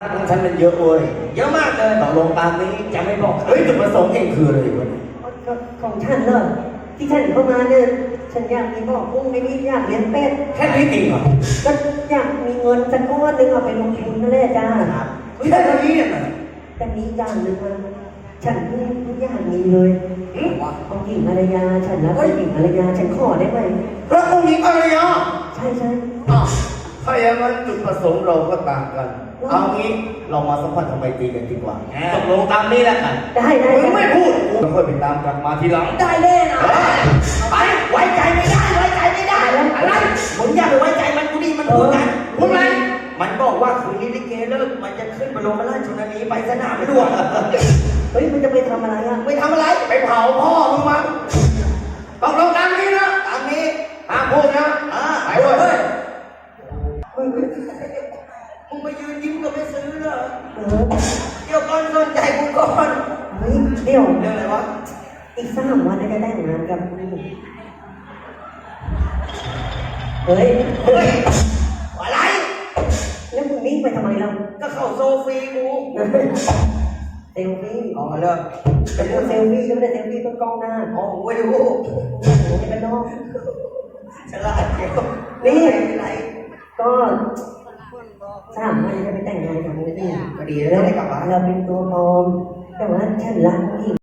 ของฉันมันเยอะเว้ยเยอะมากเลยตกลงตามนี้จะไม่บอกเฮ้ยจุดประสงค์เองคืออะไรวะก็ของฉันเหรอที่ฉันเข้ามาเนี่ยฉันอยากมีบ่อกุ้งไม่ได้อยากเลี้ยงเป็ดแค่นี้จริงเหรอก็อยากมีเงินสักก้อนหนึงเอาไปลงทุนนั่นแหละจ้าเฮ้ยแค่นี้เนี่ยนะแต่มีอย่างหนึ่งนะฉันเพิ่งอยากมีเลยหืมองค์หญิงภรรยาฉันรักองค์หญิงภรรยาฉันขอได้ไหมพระองค์หญิงอารยาใช่ใช่อะ ถ้าอย่างนั้นจุดประสงค์เราก็ต่างกัน เอางี้เรามาสัมพันธ์ทำไมตรีกันดีกว่าตกลงตามนี้แล้วกันได้ได้มึงได้ไม่พูดกูก็ค่อยไปตามกลับมาทีหลัง ได้แน่นะไปไว้ใจไม่ได้ไว้ใจไม่ได้อะไรมึงอย่าไปไว้ใจมันกูดีมันพูดกันพูดอะไรมันบอกว่าคืนนี้ลิเกเลิกมันจะขึ้นบรมราชชนนีไปสนามหลวงเฮ้ยมันจะไปทำอะไรอะไปทำอะไรไปเผาพ่อมึงมั้งตกลงตามนี้นะตามนี้ห้ามพูดนะ มึงมายืนยิ้มก็ไม่ซื้อเหรอเออเดี๋ยวก่อนสนใจกูก่อนเฮ้ยเดี๋ยวเรื่องอะไรวะอีกสามวันจะแต่งงานกับเฮ้ยเฮ้ยอะไร แล้วมึงนิ่งไปทำไมเราก็เข้าโซฟีกูเซลฟี่อ๋อเลิกเป็นพวกเซลฟี่ก็ไม่ได้เซลฟี่ต้นกล้องหน้าอ๋อกูไม่รู้โอ้โหนี่เป็นน้องฉลาดเดียวนี่ไม่เป็นไรก็ สามวันจะไปแต่งงานกับมึงนี่ก็ดีแล้วได้กลับบ้านเราเป็นตัวปลอมแต่ว่าฉันรักผู้หญิง